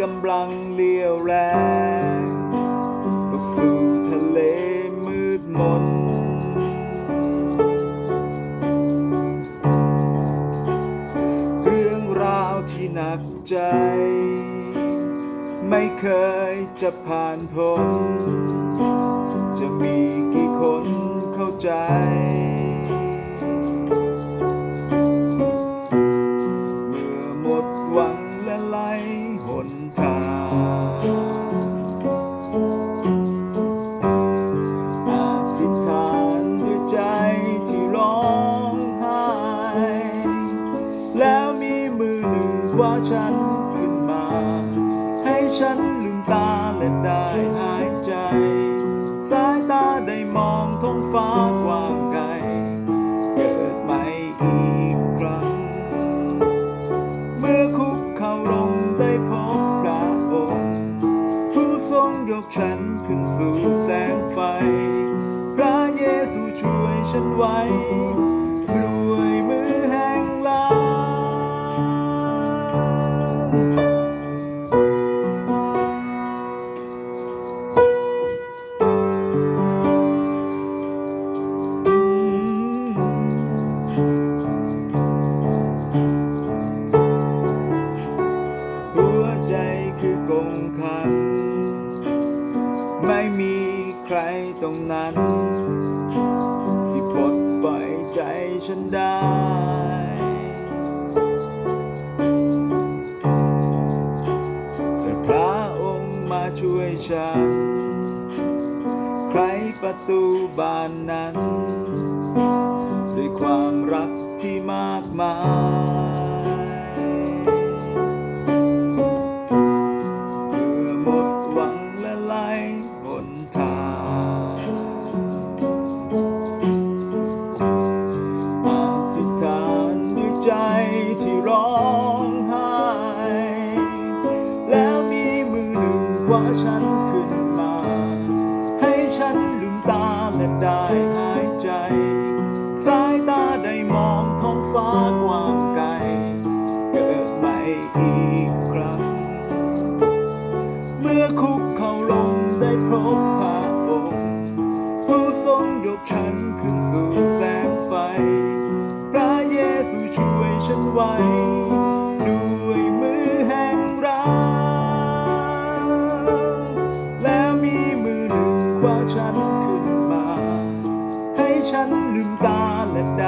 กำลังเลี้ยวแรงตกสู่ทะเลมืดมน เรื่องราวที่หนักใจ ไม่เคยจะผ่านพ้นจะมีกี่คนเข้าใจ ว้าฉันขึ้นมา ให้ฉันลืมตาและได้หายใจ สายตาได้มองท้องฟ้ากว้างไกล เกิดใหม่อีกครั้ง เมื่อคุกเข่าลงได้พบพระองค์ ผู้ทรงยกฉันขึ้นสู่แสงไฟ พระเยซูช่วยฉันไว้ ตรงนั้น ที่ปลดปล่อยใจฉันได้ แต่พระองค์มาช่วยฉัน ใครประตูบานนั้น ด้วยความรักที่มากมาย ที่ร้องไห้ แล้วมีมือหนึ่งคว้าฉันขึ้นมา ให้ฉันลืมตาและได้หายใจ สายตาได้มองท้องฟ้ากว้างไกล เกิดใหม่อีกครั้ง เมื่อคุกเข่าลงได้พบพระองค์ผู้ทรงยกฉันขึ้นสู่ ฉันไว้ ด้วยมือแห่งรัก และมีมือหนึ่งคว้าฉันขึ้นมา ให้ฉันลืมตาและด้